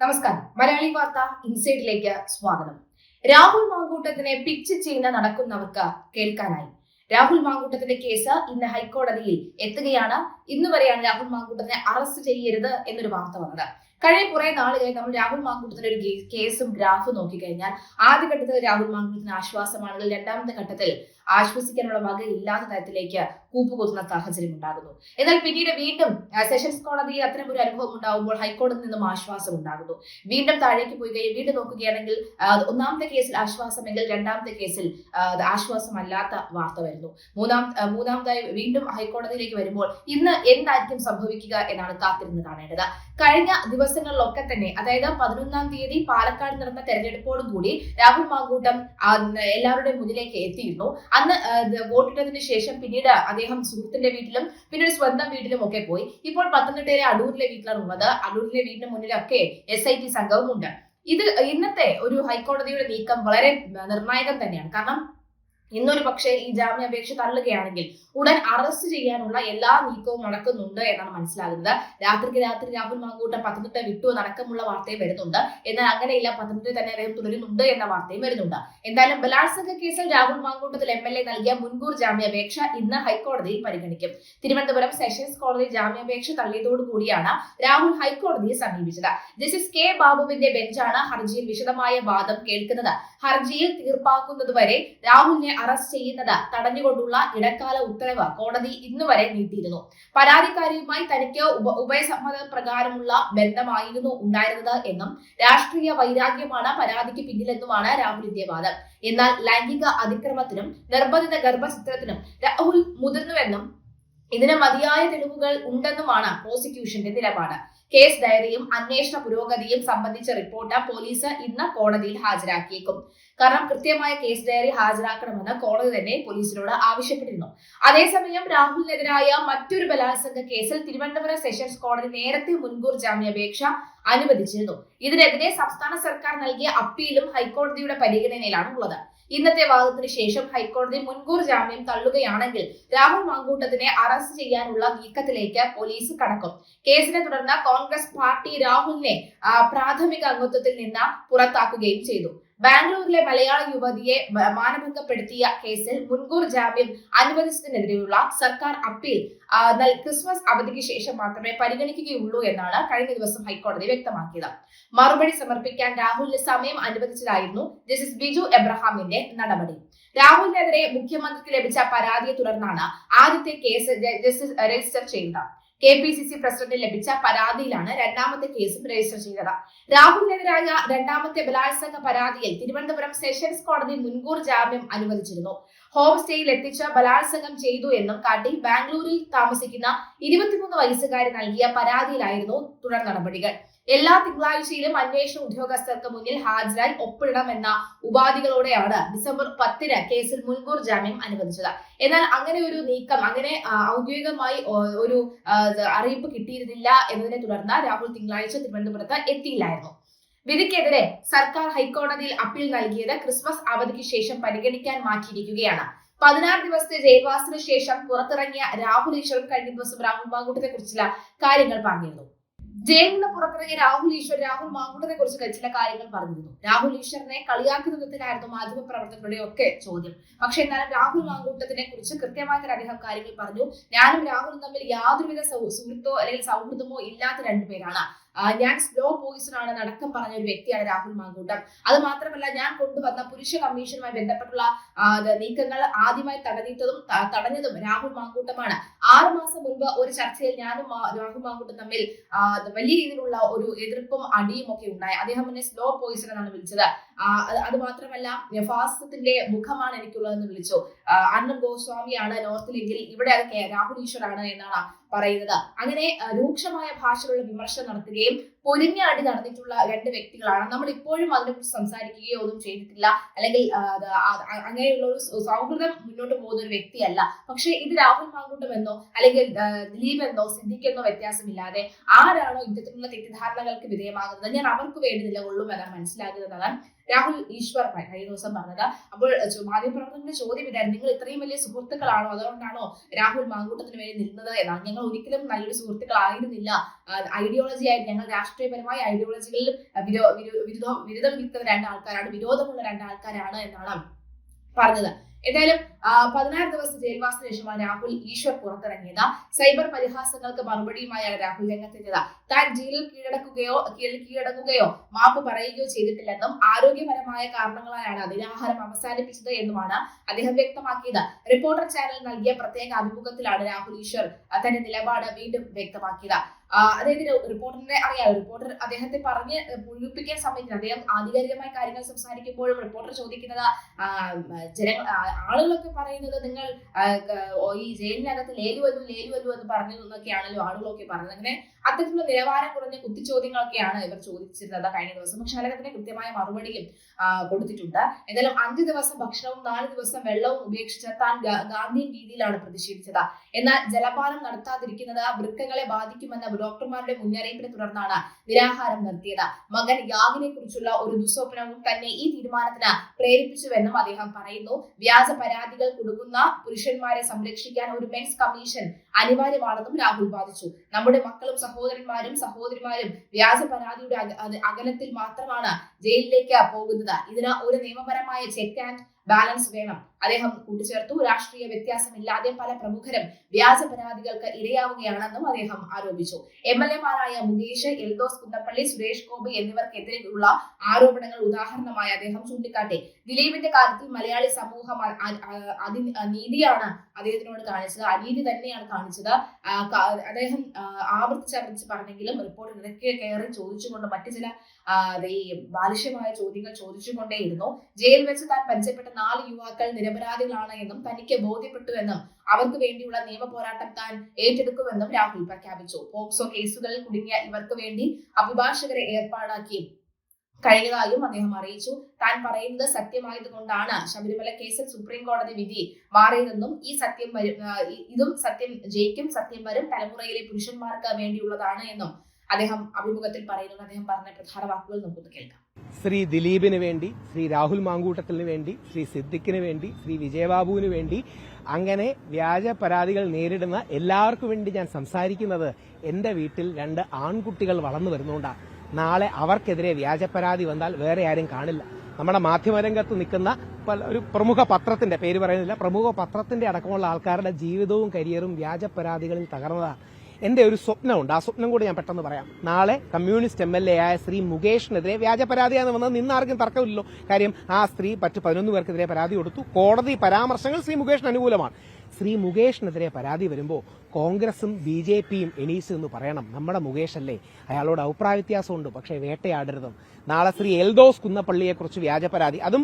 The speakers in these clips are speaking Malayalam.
നമസ്കാരം. മലയാളി വാർത്ത ഇൻസൈഡിലേക്ക് സ്വാഗതം. രാഹുൽ മാങ്കൂട്ടത്തിനെ പിച്ച് ചെയ്യുന്ന നടക്കുന്നവർക്ക് കേൾക്കാനായി. രാഹുൽ മാങ്കൂട്ടത്തിന്റെ കേസ് ഇന്ന് ഹൈക്കോടതിയിൽ എത്തുകയാണ്. ഇന്ന് വരെയാണ് രാഹുൽ മാങ്കൂട്ടത്തിനെ അറസ്റ്റ് ചെയ്യരുത് എന്നൊരു വാർത്ത വന്നത്. കഴിഞ്ഞ കുറെ നാളുകളായി നമ്മൾ രാഹുൽ മാങ്കൂട്ടത്തിന്റെ ഒരു കേസും ഗ്രാഫും നോക്കിക്കഴിഞ്ഞാൽ ആദ്യഘട്ടത്തിൽ രാഹുൽ മാങ്കൂട്ടത്തിന് ആശ്വാസമാണെങ്കിൽ രണ്ടാമത്തെ ഘട്ടത്തിൽ ആശ്വസിക്കാനുള്ള വക ഇല്ലാത്ത തരത്തിലേക്ക് കൂപ്പുകുത്തുന്ന സാഹചര്യം ഉണ്ടാകുന്നു. എന്നാൽ പിന്നീട് വീണ്ടും സെഷൻസ് കോടതിയിൽ അത്തരം ഒരു അനുഭവം ഉണ്ടാകുമ്പോൾ ഹൈക്കോടതിയിൽ നിന്നും ആശ്വാസം ഉണ്ടാകുന്നു. വീണ്ടും താഴേക്ക് പോയി കഴിഞ്ഞ് വീണ്ടും നോക്കുകയാണെങ്കിൽ ഒന്നാമത്തെ കേസിൽ ആശ്വാസമെങ്കിൽ രണ്ടാമത്തെ കേസിൽ ആശ്വാസമല്ലാത്ത വാർത്ത വരുന്നു. മൂന്നാം മൂന്നാമതായി വീണ്ടും ഹൈക്കോടതിയിലേക്ക് വരുമ്പോൾ ഇന്ന് എന്തായിരിക്കും സംഭവിക്കുക എന്നാണ് കാത്തിരുന്ന് കാണേണ്ടത്. കഴിഞ്ഞ ദിവസങ്ങളിലൊക്കെ തന്നെ അതായത് പതിനൊന്നാം തീയതി പാലക്കാട് നടന്ന തെരഞ്ഞെടുപ്പോടും കൂടി രാഹുൽ മാങ്കൂട്ടം എല്ലാവരുടെ എല്ലാവരുടെയും മുന്നിലേക്ക് എത്തിയിരുന്നു. അന്ന് വോട്ടിട്ടതിന് ശേഷം പിന്നീട് അദ്ദേഹം സുഹൃത്തിന്റെ വീട്ടിലും പിന്നീട് സ്വന്തം വീട്ടിലും ഒക്കെ പോയി. ഇപ്പോൾ പത്തനംതിട്ടയിലെ അടൂരിലെ വീട്ടിലാണ് ഉള്ളത് അടൂരിലെ വീടിന് മുന്നിലൊക്കെ എസ് ഐ ടി സംഘവും ഉണ്ട് ഇത് ഇന്നത്തെ ഒരു ഹൈക്കോടതിയുടെ നീക്കം വളരെ നിർണായകം തന്നെയാണ്. കാരണം ഇന്നൊരു പക്ഷേ ഈ ജാമ്യാപേക്ഷ തള്ളുകയാണെങ്കിൽ ഉടൻ അറസ്റ്റ് ചെയ്യാനുള്ള എല്ലാ നീക്കവും നടക്കുന്നുണ്ട് എന്നാണ് മനസ്സിലാകുന്നത്. രാത്രിക്ക് രാത്രി രാഹുൽ മാങ്കൂട്ടം പത്തനംതിട്ട വിട്ടു എന്നടക്കമുള്ള വാർത്തയും വരുന്നുണ്ട്. എന്നാൽ അങ്ങനെയില്ല പത്തനംതിട്ട തന്നെ അദ്ദേഹം തുടരുന്നുണ്ട് എന്ന വാർത്തയും വരുന്നുണ്ട്. എന്തായാലും ബലാത്സംഗ കേസിൽ Rahul Mamkootathil M L A നൽകിയ മുൻകൂർ ജാമ്യാപേക്ഷ ഇന്ന് ഹൈക്കോടതിയിൽ പരിഗണിക്കും. തിരുവനന്തപുരം സെഷൻസ് കോടതി ജാമ്യാപേക്ഷ തള്ളിയതോടുകൂടിയാണ് രാഹുൽ ഹൈക്കോടതിയെ സമീപിച്ചത്. ജസ്റ്റിസ് കെ ബാബുവിന്റെ ബെഞ്ചാണ് ഹർജിയിൽ വിശദമായ വാദം കേൾക്കുന്നത്. ഹർജിയിൽ തീർപ്പാക്കുന്നതുവരെ രാഹുലിനെ അറസ്റ്റ് ചെയ്യുന്നത് തടഞ്ഞുകൊണ്ടുള്ള ഇടക്കാല ഉത്തരവ് കോടതി ഇന്നുവരെ നീട്ടിയിരുന്നു. പരാതിക്കാരിയുമായി തനിക്ക് ഉഭയസമ്മത പ്രകാരമുള്ള ബന്ധമായിരുന്നു ഉണ്ടായിരുന്നത് എന്നും രാഷ്ട്രീയ വൈരാഗ്യമാണ് പരാതിക്ക് പിന്നിലെന്നുമാണ് രാഹുലിന്റെ വാദം എന്നാൽ ലൈംഗിക അതിക്രമത്തിനും നിർബന്ധിത ഗർഭചിത്രത്തിനും രാഹുൽ മുതിർന്നുവെന്നും ഇതിന് മതിയായ തെളിവുകൾ ഉണ്ടെന്നുമാണ് പ്രോസിക്യൂഷന്റെ നിലപാട്. കേസ് ഡയറിയും അന്വേഷണ പുരോഗതിയും സംബന്ധിച്ച റിപ്പോർട്ട് പോലീസ് ഇന്ന് കോടതിയിൽ ഹാജരാക്കിയേക്കും. കാരണം കൃത്യമായ കേസ് ഡയറി ഹാജരാക്കണമെന്ന് കോടതി തന്നെ പോലീസിനോട് ആവശ്യപ്പെട്ടിരുന്നു. അതേസമയം രാഹുലിനെതിരായ മറ്റൊരു ബലാത്സംഗ കേസിൽ തിരുവനന്തപുരം സെഷൻസ് കോടതി നേരത്തെ മുൻകൂർ ജാമ്യാപേക്ഷ അനുവദിച്ചിരുന്നു. ഇതിനെതിരെ സംസ്ഥാന സർക്കാർ നൽകിയ അപ്പീലും ഹൈക്കോടതിയുടെ പരിഗണനയിലാണ് ഉള്ളത്. ഇന്നത്തെ വാദത്തിന് ശേഷം ഹൈക്കോടതി മുൻകൂർ ജാമ്യം തള്ളുകയാണെങ്കിൽ രാഹുൽ മാങ്കൂട്ടത്തിനെ അറസ്റ്റ് ചെയ്യാനുള്ള നീക്കത്തിലേക്ക് പോലീസ് കടക്കും. കേസിനെ തുടർന്ന് കോൺഗ്രസ് പാർട്ടി രാഹുലിനെ പ്രാഥമിക അംഗത്വത്തിൽ നിന്ന് പുറത്താക്കുകയും ചെയ്തു. ബാംഗ്ലൂരിലെ മലയാള യുവതിയെ മാനഭംഗപ്പെടുത്തിയ കേസിൽ മുൻകൂർ ജാമ്യം അനുവദിച്ചതിനെതിരെയുള്ള സർക്കാർ അപ്പീൽ ക്രിസ്മസ് അവധിക്ക് ശേഷം മാത്രമേ പരിഗണിക്കുകയുള്ളൂ എന്നാണ് കഴിഞ്ഞ ദിവസം ഹൈക്കോടതി വ്യക്തമാക്കിയത്. മറുപടി സമർപ്പിക്കാൻ രാഹുലിന് സമയം അനുവദിച്ചതായിരുന്നു ജസ്റ്റിസ് ബിജു എബ്രഹാമിന്റെ നടപടി. രാഹുലിനെതിരെ മുഖ്യമന്ത്രിക്ക് ലഭിച്ച പരാതിയെ തുടർന്നാണ് ആദ്യത്തെ കേസ് രജിസ്റ്റർ ചെയ്തത്. കെ പി സി സി പ്രസിഡന്റിന് ലഭിച്ച പരാതിയിലാണ് രണ്ടാമത്തെ കേസും രജിസ്റ്റർ ചെയ്തത്. രാഹുലിനെതിരായ രണ്ടാമത്തെ ബലാത്സംഗ പരാതിയിൽ തിരുവനന്തപുരം സെഷൻസ് കോടതി മുൻകൂർ ജാമ്യം അനുവദിച്ചിരുന്നു. ഹോം സ്റ്റേയിൽ എത്തിച്ച് ബലാത്സംഗം ചെയ്തു എന്നും കാട്ടി ബാംഗ്ലൂരിൽ താമസിക്കുന്ന ഇരുപത്തിമൂന്ന് വയസ്സുകാരി നൽകിയ പരാതിയിലായിരുന്നു തുടർ നടപടികൾ. എല്ലാ തിങ്കളാഴ്ചയിലും അന്വേഷണ ഉദ്യോഗസ്ഥർക്ക് മുന്നിൽ ഹാജരായി ഒപ്പിടണമെന്ന ഉപാധികളോടെയാണ് ഡിസംബർ പത്തിന് കേസിൽ മുൻകൂർ ജാമ്യം അനുവദിച്ചത്. എന്നാൽ അങ്ങനെ ഒരു നീക്കം അങ്ങനെ ഔദ്യോഗികമായി ഒരു അറിയിപ്പ് കിട്ടിയിരുന്നില്ല എന്നതിനെ തുടർന്ന് രാഹുൽ തിങ്കളാഴ്ച തിരുവനന്തപുരത്ത് എത്തിയില്ലായിരുന്നു. വിധിക്കെതിരെ സർക്കാർ ഹൈക്കോടതിയിൽ അപ്പീൽ നൽകിയത് ക്രിസ്മസ് അവധിക്ക് ശേഷം പരിഗണിക്കാൻ മാറ്റിയിരിക്കുകയാണ്. പതിനാറ് ദിവസത്തെ ജയിൽവാസത്തിന് ശേഷം പുറത്തിറങ്ങിയ രാഹുൽ ഈശ്വർ കഴിഞ്ഞ ദിവസം രാഹുൽ മാങ്കൂട്ടത്തെ കുറിച്ചുള്ള കാര്യങ്ങൾ പറഞ്ഞിരുന്നു. ജയിലിൽ നിന്ന് പുറത്തിറങ്ങിയ രാഹുൽ ഈശ്വർ രാഹുൽ മാങ്കൂട്ടത്തെ കുറിച്ച് ചില കാര്യങ്ങൾ പറഞ്ഞിരുന്നു. രാഹുൽ ഈശ്വറിനെ കളിയാക്കുന്ന വിധത്തിലായിരുന്നു മാധ്യമ പ്രവർത്തകരുടെ ഒക്കെ ചോദ്യം. പക്ഷെ എന്നാലും രാഹുൽ മാങ്കൂട്ടത്തിനെ കുറിച്ച് കൃത്യമായിട്ട് അദ്ദേഹം കാര്യങ്ങൾ പറഞ്ഞു. ഞാനും രാഹുലും തമ്മിൽ യാതൊരുവിധ സുഹൃത്തോ അല്ലെങ്കിൽ സൗഹൃദമോ ഇല്ലാത്ത രണ്ടുപേരാണ്. ഞാൻ സ്ലോ പോയിസൺ ആണ് നടക്കം പറഞ്ഞ ഒരു വ്യക്തിയാണ് രാഹുൽ മാങ്കൂട്ടം. അത് മാത്രമല്ല ഞാൻ കൊണ്ടുവന്ന പുരുഷ കമ്മീഷനുമായി ബന്ധപ്പെട്ടുള്ള നീക്കങ്ങൾ ആദ്യമായി തടഞ്ഞിട്ടതും തടഞ്ഞതും രാഹുൽ മാങ്കൂട്ടമാണ്. ആറു മാസം മുൻപ് ഒരു ചർച്ചയിൽ ഞാനും രാഹുൽ മാങ്കൂട്ടം തമ്മിൽ വലിയ രീതിയിലുള്ള ഒരു എതിർപ്പും അടിയും ഒക്കെ ഉണ്ടായി. അദ്ദേഹം എന്നെ സ്ലോ പോയിസൺ എന്നാണ് വിളിച്ചത്. അത് മാത്രമല്ല ഫാസിസത്തിന്റെ മുഖമാണ് എനിക്കുള്ളതെന്ന് വിളിച്ചു. അന്നം ഗോസ്വാമിയാണ് നോർത്തിലെങ്കിൽ ഇവിടെ രാഹുൽ ഈശ്വറാണ് എന്നാണ് പറയുന്നത്. അങ്ങനെ രൂക്ഷമായ ഭാഷയിലുള്ള വിമർശനം നടത്തുകയും പൊരിഞ്ഞ അടി നടന്നിട്ടുള്ള രണ്ട് വ്യക്തികളാണ്. നമ്മൾ ഇപ്പോഴും അതിനെക്കുറിച്ച് സംസാരിക്കുകയോ ഒന്നും ചെയ്തിട്ടില്ല. അല്ലെങ്കിൽ അങ്ങനെയുള്ള ഒരു സൗഹൃദം മുന്നോട്ട് പോകുന്ന ഒരു വ്യക്തിയല്ല. പക്ഷേ ഇത് രാഹുൽ മാങ്കൂട്ടം എന്നോ അല്ലെങ്കിൽ ദിലീപ് എന്നോ സിദ്ദിഖ് എന്നോ വ്യത്യാസമില്ലാതെ ആരാണോ ഇത്തരത്തിലുള്ള തെറ്റിദ്ധാരണകൾക്ക് വിധേയമാകുന്നത്? ഞാൻ അവർക്ക് വേണ്ടി നിലകൊള്ളും എന്നാണ് മനസ്സിലാകുന്നതാണ് രാഹുൽ ഈശ്വർ കഴിഞ്ഞ ദിവസം പറഞ്ഞത്. അപ്പോൾ മാധ്യമപ്രവർത്തകരുടെ ചോദ്യം ഇതായിരുന്നു. നിങ്ങൾ ഇത്രയും വലിയ സുഹൃത്തുക്കളാണോ? അതുകൊണ്ടാണോ രാഹുൽ മാങ്കൂട്ടത്തിന് വേണ്ടി നിന്നത്? എന്നാണ്. ഞങ്ങൾ ഒരിക്കലും നല്ലൊരു സുഹൃത്തുക്കളായിരുന്നില്ല. ഐഡിയോളജി ആയിട്ട് ഞങ്ങൾ രാഷ്ട്രീയ രാഷ്ട്രീയപരമായ ഐഡിയോളജികളിൽ വിരോ- വിരുദ്ധം വിരുദ്ധ വിരുദ്ധം രണ്ട് ആൾക്കാരാണ് വിരോധമുള്ള രണ്ട് ആൾക്കാരാണ് എന്നാണ് പറഞ്ഞത്. എന്തായാലും ആ, പതിനാറ് ദിവസം ജയിൽവാസത്തിന് ശേഷമാണ് രാഹുൽ ഈശ്വർ പുറത്തിറങ്ങിയത്. സൈബർ പരിഹാസങ്ങൾക്ക് മറുപടിയുമായാണ് രാഹുൽ രംഗത്തെത്തിയത്. താൻ ജയിലിൽ കീഴടക്കുകയോ കീഴടക്കുകയോ മാപ്പ് പറയുകയോ ചെയ്തിട്ടില്ലെന്നും ആരോഗ്യപരമായ കാരണങ്ങളായാണ് നിരാഹാരം അവസാനിപ്പിച്ചത് എന്നുമാണ് അദ്ദേഹം വ്യക്തമാക്കിയത്. റിപ്പോർട്ടർ ചാനൽ നൽകിയ പ്രത്യേക അഭിമുഖത്തിലാണ് രാഹുൽ ഈശ്വർ തന്റെ നിലപാട് വീണ്ടും വ്യക്തമാക്കിയത്. അതായത് റിപ്പോർട്ടറിനെ അറിയാം. റിപ്പോർട്ടർ അദ്ദേഹത്തെ പറഞ്ഞ് മുഴുപ്പിക്കാൻ സമയത്ത് അദ്ദേഹം ആധികാരികമായ കാര്യങ്ങൾ സംസാരിക്കുമ്പോഴും റിപ്പോർട്ടർ ചോദിക്കുന്നത് ജന ജനങ്ങൾ ആളുകളൊക്കെ പറയുന്നത് നിങ്ങൾ ഈ ജയിലിനകത്ത് ലേലു ഈ ലേലു ലേലുവല്ലു എന്ന് പറഞ്ഞു എന്നൊക്കെയാണല്ലോ ആളുകളൊക്കെ പറഞ്ഞത്. അങ്ങനെ അത്തരത്തിലുള്ള നിലവാരം കുറഞ്ഞ കുത്തിച്ചോദ്യങ്ങളൊക്കെയാണ് ഇവർ ചോദിച്ചിരുന്നത് കഴിഞ്ഞ ദിവസം. പക്ഷെ അദ്ദേഹത്തിന് കൃത്യമായ മറുപടിയും കൊടുത്തിട്ടുണ്ട്. എന്തായാലും അഞ്ച് ദിവസം ഭക്ഷണവും നാല് ദിവസം വെള്ളവും ഉപേക്ഷിച്ച് താൻ ഗാന്ധിയൻ രീതിയിലാണ് പ്രതിഷേധിച്ചത്. എന്നാൽ ജലപാനം നടത്താതിരിക്കുന്നത് വൃക്കകളെ ബാധിക്കുമെന്ന ഡോക്ടർമാരുടെ മുന്നറിയിപ്പിനെ തുടർന്നാണ് നിരാഹാരം നിർത്തിയത്. മകൻ യാഗിനെ കുറിച്ചുള്ള ഒരു ദുസ്വപ്നവും തന്നെ ഈ തീരുമാനത്തിന് പ്രേരിപ്പിച്ചുവെന്നും അദ്ദേഹം പറയുന്നു. വ്യാജ പരാതികൾ കൊടുക്കുന്ന പുരുഷന്മാരെ സംരക്ഷിക്കാൻ ഒരു മെൻസ് കമ്മീഷൻ അനിവാര്യമാണെന്നും രാഹുൽ വാദിച്ചു. നമ്മുടെ മക്കളും സഹോദരന്മാരും സഹോദരിമാരും വ്യാജ പരാതിയുടെ അക- അകലത്തിൽ മാത്രമാണ് ജയിലിലേക്ക് പോകുന്നത്. ഇതിന് ഒരു നിയമപരമായ ചെക്ക് ആൻഡ് ബാലൻസ് വേണം. അദ്ദേഹം കൂട്ടിച്ചേർത്തു. രാഷ്ട്രീയ വ്യത്യാസമില്ലാതെ പല പ്രമുഖരും വ്യാജ പരാതികൾക്ക് ഇരയാവുകയാണെന്നും അദ്ദേഹം ആരോപിച്ചു. എം എൽ എമാരായ മുകേഷ് എൽദോസ് കുന്നപ്പള്ളി സുരേഷ് ഗോപി എന്നിവർക്കെതിരെയുള്ള ആരോപണങ്ങൾ ഉദാഹരണമായി അദ്ദേഹം ചൂണ്ടിക്കാട്ടി. ദിലീപിന്റെ കാര്യത്തിൽ മലയാളി സമൂഹം അതി നീതിയാണ് അദ്ദേഹത്തിനോട് കാണിച്ചത്. അനീതി തന്നെയാണ് കാണിച്ചത്. അദ്ദേഹം ആവർത്തിച്ചറിച്ച് ആവർത്തിച്ച് ആവർത്തിച്ച് പറഞ്ഞെങ്കിലും റിപ്പോർട്ട് ഇടയ്ക്ക് കയറി ചോദിച്ചുകൊണ്ട് മറ്റു ചില ഈ ബാലിഷ്യമായ ചോദ്യങ്ങൾ ചോദിച്ചുകൊണ്ടേയിരുന്നു. ജയിൽ വെച്ച് താൻ പരിചയപ്പെട്ട നാല് യുവാക്കൾ നിരപരാധികളാണ് എന്നും തനിക്ക് ബോധ്യപ്പെട്ടു എന്നും അവർക്ക് വേണ്ടിയുള്ള നിയമ പോരാട്ടം താൻ ഏറ്റെടുക്കുമെന്നും രാഹുൽ പ്രഖ്യാപിച്ചു. പോക്സോ കേസുകളിൽ കുടുങ്ങിയ ഇവർക്ക് വേണ്ടി അഭിഭാഷകരെ ഏർപ്പാടാക്കി. കഴിഞ്ഞതായും അദ്ദേഹം അറിയിച്ചു. താൻ പറയുന്നത് സത്യമായതുകൊണ്ടാണ്. ശബരിമല കേസിൽ സുപ്രീം കോടതി വിധി മാറിയതെന്നും ഈ സത്യം വരും ഇതും സത്യം ജയിക്കും സത്യം വരും തലമുറയിലെ പുരുഷന്മാർക്ക് വേണ്ടിയുള്ളതാണ് എന്നും അദ്ദേഹം അഭിമുഖത്തിൽ പറയുന്നു. അദ്ദേഹം പറഞ്ഞ പ്രധാന വാക്കുകൾ നമുക്കൊന്ന് കേൾക്കാം. ശ്രീ ദിലീപിന് വേണ്ടി ശ്രീ രാഹുൽ മാങ്കൂട്ടത്തിന് വേണ്ടി ശ്രീ സിദ്ദിഖിന് വേണ്ടി ശ്രീ വിജയബാബുവിന് വേണ്ടി അങ്ങനെ വ്യാജ പരാതികൾ നേരിടുന്ന എല്ലാവർക്കും വേണ്ടി ഞാൻ സംസാരിക്കുന്നത് എന്റെ വീട്ടിൽ രണ്ട് ആൺകുട്ടികൾ വളർന്നു വരുന്നുകൊണ്ടാണ് നാളെ അവർക്കെതിരെ വ്യാജ പരാതി വന്നാൽ വേറെ ആരും കാണില്ല. നമ്മുടെ മാധ്യമരംഗത്ത് നിൽക്കുന്ന ഒരു പ്രമുഖ പത്രത്തിന്റെ പേര് പറയുന്നില്ല. പ്രമുഖ പത്രത്തിന്റെ അടക്കമുള്ള ആൾക്കാരുടെ ജീവിതവും കരിയറും വ്യാജ പരാതികളിൽ തകർന്നതാണ് എന്റെ ഒരു സ്വപ്നമുണ്ട്. ആ സ്വപ്നം കൂടി ഞാൻ പെട്ടെന്ന് പറയാം. നാളെ കമ്മ്യൂണിസ്റ്റ് എം എൽ എ ആയ ശ്രീ മുകേഷിനെതിരെ വ്യാജ പരാതിയാണ് വന്നത്. നിന്നാർക്കും തർക്കമില്ലല്ലോ. കാര്യം ആ സ്ത്രീ മറ്റ് പതിനൊന്ന് പേർക്കെതിരെ പരാതി കൊടുത്തു. കോടതി പരാമർശങ്ങൾ ശ്രീ മുകേഷിന് അനുകൂലമാണ്. ശ്രീ മുകേഷിനെതിരെ പരാതി വരുമ്പോൾ കോൺഗ്രസും ബി ജെ പിയും എണീസ് എന്ന് പറയണം. നമ്മുടെ മുകേഷ് അല്ലേ അയാളോട് അഭിപ്രായ വ്യത്യാസമുണ്ട് പക്ഷേ വേട്ടയാടരുതും. നാളെ ശ്രീ എൽദോസ് കുന്നപ്പള്ളിയെക്കുറിച്ച് വ്യാജ പരാതി. അതും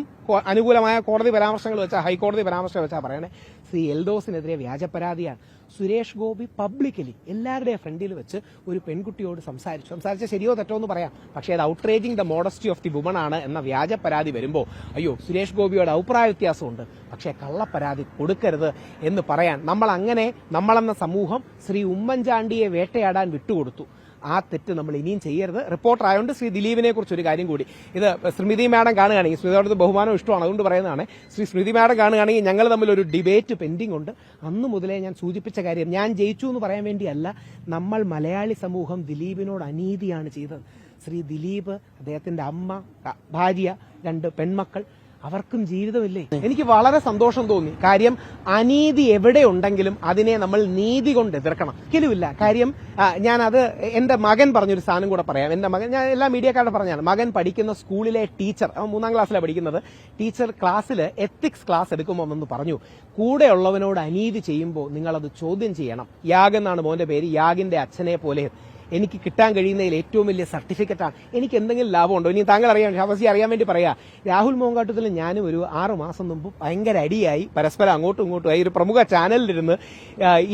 അനുകൂലമായ കോടതി പരാമർശങ്ങൾ വെച്ചാൽ ഹൈക്കോടതി പരാമർശം വെച്ചാൽ പറയണേ. ശ്രീ എൽദോസിനെതിരെ വ്യാജ പരാതിയാണ്. സുരേഷ് ഗോപി പബ്ലിക്കലി എല്ലാവരുടെയും ഫ്രണ്ടിൽ വെച്ച് ഒരു പെൺകുട്ടിയോട് സംസാരിച്ചു. സംസാരിച്ച ശരിയോ തെറ്റോ എന്ന് പറയാം. പക്ഷേ അത് outraging the modesty of the woman ആണ് എന്ന വ്യാജ പരാതി വരുമ്പോൾ അയ്യോ സുരേഷ് ഗോപിയോട് അഭിപ്രായ വ്യത്യാസമുണ്ട് പക്ഷേ കള്ളപ്പരാതി കൊടുക്കരുത് എന്ന് പറയാൻ നമ്മൾ അങ്ങനെ നമ്മളെന്ന സമൂഹം ശ്രീ ഉമ്മൻചാണ്ടിയെ വേട്ടയാടാൻ വിട്ടുകൊടുത്തു. ആ തെറ്റ് നമ്മൾ ഇനിയും ചെയ്യരുത്. റിപ്പോർട്ടർ ആയതുകൊണ്ട് ശ്രീ ദിലീപിനെ കുറിച്ച് ഒരു കാര്യം കൂടി. ഇത് സ്മൃതി മാഡം കാണുകയാണെങ്കിൽ സ്മൃതിയോട് ബഹുമാനം ഇഷ്ടമാണ്. അതുകൊണ്ട് പറയുന്നതാണ് ശ്രീ സ്മൃതി മാഡം കാണുകയാണെങ്കിൽ ഞങ്ങൾ തമ്മിൽ ഒരു ഡിബേറ്റ് പെൻഡിംഗ് ഉണ്ട്. അന്ന് മുതലേ ഞാൻ സൂചിപ്പിച്ച കാര്യം ഞാൻ ജയിച്ചു എന്ന് പറയാൻ വേണ്ടിയല്ല നമ്മൾ മലയാളി സമൂഹം ദിലീപിനോട് അനീതിയാണ് ചെയ്തത്. ശ്രീ ദിലീപ് അദ്ദേഹത്തിന്റെ അമ്മ ഭാര്യ രണ്ട് പെൺമക്കൾ അവർക്കും ജീവിതമില്ലേ? എനിക്ക് വളരെ സന്തോഷം തോന്നി. കാര്യം അനീതി എവിടെ ഉണ്ടെങ്കിലും അതിനെ നമ്മൾ നീതി കൊണ്ട് എതിർക്കണം. ഒരിക്കലുമില്ല കാര്യം ഞാൻ അത് എന്റെ മകൻ പറഞ്ഞൊരു സാധനം കൂടെ പറയാം. എന്റെ മകൻ ഞാൻ എല്ലാ മീഡിയക്കാരുടെ പറഞ്ഞാണ്. മകൻ പഠിക്കുന്ന സ്കൂളിലെ ടീച്ചർ അവൻ മൂന്നാം ക്ലാസ്സിലാണ് പഠിക്കുന്നത്. ടീച്ചർ ക്ലാസ്സിൽ എത്തിക്സ് ക്ലാസ് എടുക്കുമ്പോൾ എന്ന് പറഞ്ഞു. കൂടെയുള്ളവനോട് അനീതി ചെയ്യുമ്പോൾ നിങ്ങളത് ചോദ്യം ചെയ്യണം. യാഗ് എന്നാണ് മോന്റെ പേര്. യാഗിന്റെ അച്ഛനെ പോലെ എനിക്ക് കിട്ടാൻ കഴിയുന്നതിൽ ഏറ്റവും വലിയ സർട്ടിഫിക്കറ്റാണ് എനിക്ക് എന്തെങ്കിലും ലാഭമുണ്ടോ? ഇനി താങ്കൾ അറിയാം ഷാഫസി അറിയാൻ വേണ്ടി പറയാ. രാഹുൽ മോങ്കാട്ടത്തിൽ ഞാനും ഒരു ആറ് മാസം മുമ്പ് ഭയങ്കര അടിയായി പരസ്പരം അങ്ങോട്ടും ഇങ്ങോട്ടും ആയി. ഒരു പ്രമുഖ ചാനലിലിരുന്ന്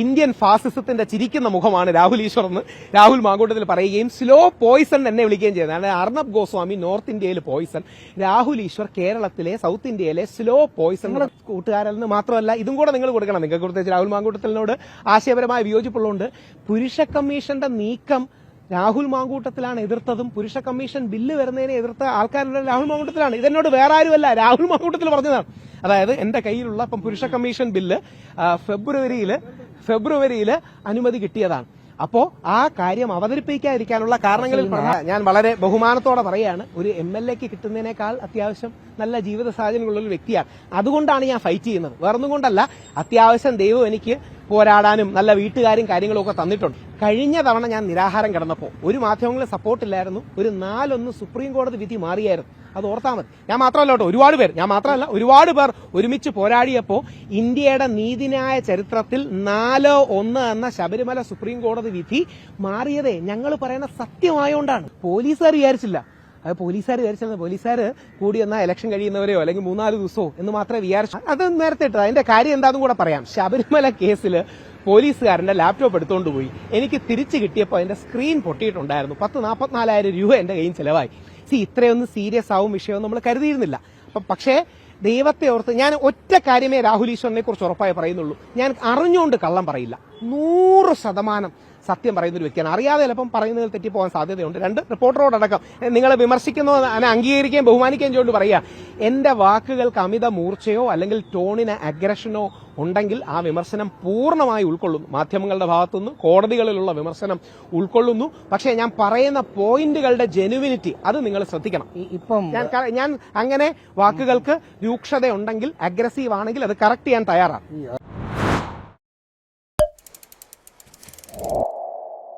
ഇന്ത്യൻ ഫാസിസത്തിന്റെ ചിരിക്കുന്ന മുഖമാണ് രാഹുൽ ഈശ്വർ എന്ന് രാഹുൽ മാങ്കൂട്ടത്തിൽ പറയുകയും സ്ലോ പോയിസൺ എന്നെ വിളിക്കുകയും ചെയ്യുന്നത് അതായത് അർണബ് ഗോസ്വാമി നോർത്ത് ഇന്ത്യയിൽ പോയിസൺ. രാഹുൽ ഈശ്വർ കേരളത്തിലെ സൗത്ത് ഇന്ത്യയിലെ സ്ലോ പോയിസൺ. കൂട്ടുകാരിൽ നിന്ന് മാത്രമല്ല ഇതും കൂടെ നിങ്ങൾ കൊടുക്കണം. നിങ്ങൾക്ക് പ്രത്യേകിച്ച് രാഹുൽ മാങ്കൂട്ടത്തിനോട് ആശയപരമായ വിയോജിപ്പുള്ളതുകൊണ്ട് പുരുഷ കമ്മീഷന്റെ നീക്കം രാഹുൽ മാങ്കൂട്ടത്തിലാണ് എതിർത്തതും പുരുഷ കമ്മീഷൻ ബില്ല് വരുന്നതിനെ എതിർത്ത ആൾക്കാരുടെ രാഹുൽ മാങ്കൂട്ടത്തിലാണ്. ഇതെന്നോട് വേറെ ആരുമല്ല. രാഹുൽ മാങ്കൂട്ടത്തിൽ പറഞ്ഞതാണ്. അതായത് എന്റെ കയ്യിലുള്ള ഇപ്പം പുരുഷ കമ്മീഷൻ ബില്ല് ഫെബ്രുവരിയിൽ ഫെബ്രുവരിയിൽ അനുമതി കിട്ടിയതാണ്. അപ്പോ ആ കാര്യം അവതരിപ്പിക്കാതിരിക്കാനുള്ള കാരണങ്ങളിൽ ഞാൻ വളരെ ബഹുമാനത്തോടെ പറയാണ് ഒരു എം എൽ എക്ക് കിട്ടുന്നതിനേക്കാൾ അത്യാവശ്യം നല്ല ജീവിത സാഹചര്യങ്ങളുള്ള ഒരു വ്യക്തിയാണ്. അതുകൊണ്ടാണ് ഞാൻ ഫൈറ്റ് ചെയ്യുന്നത്. വേറൊന്നും കൊണ്ടല്ല. അത്യാവശ്യം ദൈവം എനിക്ക് പോരാടാനും നല്ല വീട്ടുകാരും കാര്യങ്ങളും ഒക്കെ തന്നിട്ടുണ്ട്. കഴിഞ്ഞ തവണ ഞാൻ നിരാഹാരം കിടന്നപ്പോൾ ഒരു മാധ്യമങ്ങളെ സപ്പോർട്ടില്ലായിരുന്നു ഒരു നാലൊന്ന് സുപ്രീം കോടതി വിധി മാറിയായിരുന്നു. അത് ഓർത്താൽ മതി. ഞാൻ മാത്രമല്ല കേട്ടോ ഒരുപാട് പേർ ഞാൻ മാത്രമല്ല ഒരുപാട് പേർ ഒരുമിച്ച് പോരാടിയപ്പോൾ ഇന്ത്യയുടെ നീതിന്യായ ചരിത്രത്തിൽ നാലോ ഒന്ന് എന്ന ശബരിമല സുപ്രീം കോടതി വിധി മാറിയതേ ഞങ്ങൾ പറയുന്ന സത്യമായോണ്ടാണ്. പോലീസുകാർ വിചാരിച്ചില്ല. അത് പോലീസുകാർ വിചാരിച്ചത് പോലീസുകാർ കൂടി എന്നാൽ ഇലക്ഷൻ കഴിയുന്നവരെയോ അല്ലെങ്കിൽ മൂന്നാൽ ദിവസമോ എന്ന് മാത്രമേ വിചാരിച്ചു. അത് നേരത്തെ ഇട്ടത്. അതിന്റെ കാര്യം എന്താണെന്നും കൂടെ പറയാം. ശബരിമല കേസിൽ പോലീസുകാരന്റെ ലാപ്ടോപ്പ് എടുത്തുകൊണ്ട് പോയി. എനിക്ക് തിരിച്ചു കിട്ടിയപ്പോൾ അതിന്റെ സ്ക്രീൻ പൊട്ടിയിട്ടുണ്ടായിരുന്നു. പത്ത് നാൽപ്പത്തിനാലായിരം രൂപ എന്റെ കയ്യിൽ ചിലവായി. സി ഇത്രയൊന്നും സീരിയസ് ആവും വിഷയം നമ്മൾ കരുതിയിരുന്നില്ല. അപ്പം പക്ഷേ ദൈവത്തെ ഓർത്ത് ഞാൻ ഒറ്റ കാര്യമേ രാഹുൽ ഈശ്വറിനെ കുറിച്ച് ഉറപ്പായി പറയുന്നുള്ളൂ. ഞാൻ അറിഞ്ഞുകൊണ്ട് കള്ളം പറയില്ല. നൂറ് ശതമാനം സത്യം പറയുന്ന ഒരു വ്യക്തിയാണ്. അറിയാതെ ചിലപ്പം പറയുന്നതിൽ തെറ്റിപ്പോകാൻ സാധ്യതയുണ്ട്. രണ്ട് റിപ്പോർട്ടറോടക്കം നിങ്ങളെ വിമർശിക്കുന്നു അതിനെ അംഗീകരിക്കുകയും ബഹുമാനിക്കുകയും ചെയ്തുകൊണ്ട് പറയുക. എന്റെ വാക്കുകൾക്ക് അമിത മൂർച്ചയോ അല്ലെങ്കിൽ ടോണിന് അഗ്രഷനോ ഉണ്ടെങ്കിൽ ആ വിമർശനം പൂർണമായി ഉൾക്കൊള്ളുന്നു. മാധ്യമങ്ങളുടെ ഭാഗത്തുനിന്ന് കോടതികളിലുള്ള വിമർശനം ഉൾക്കൊള്ളുന്നു. പക്ഷേ ഞാൻ പറയുന്ന പോയിന്റുകളുടെ ജെനുവിനിറ്റി അത് നിങ്ങൾ ശ്രദ്ധിക്കണം. ഇപ്പം ഞാൻ അങ്ങനെ വാക്കുകൾക്ക് രൂക്ഷതയുണ്ടെങ്കിൽ അഗ്രസീവ് ആണെങ്കിൽ അത് കറക്റ്റ് ചെയ്യാൻ തയ്യാറാണ്.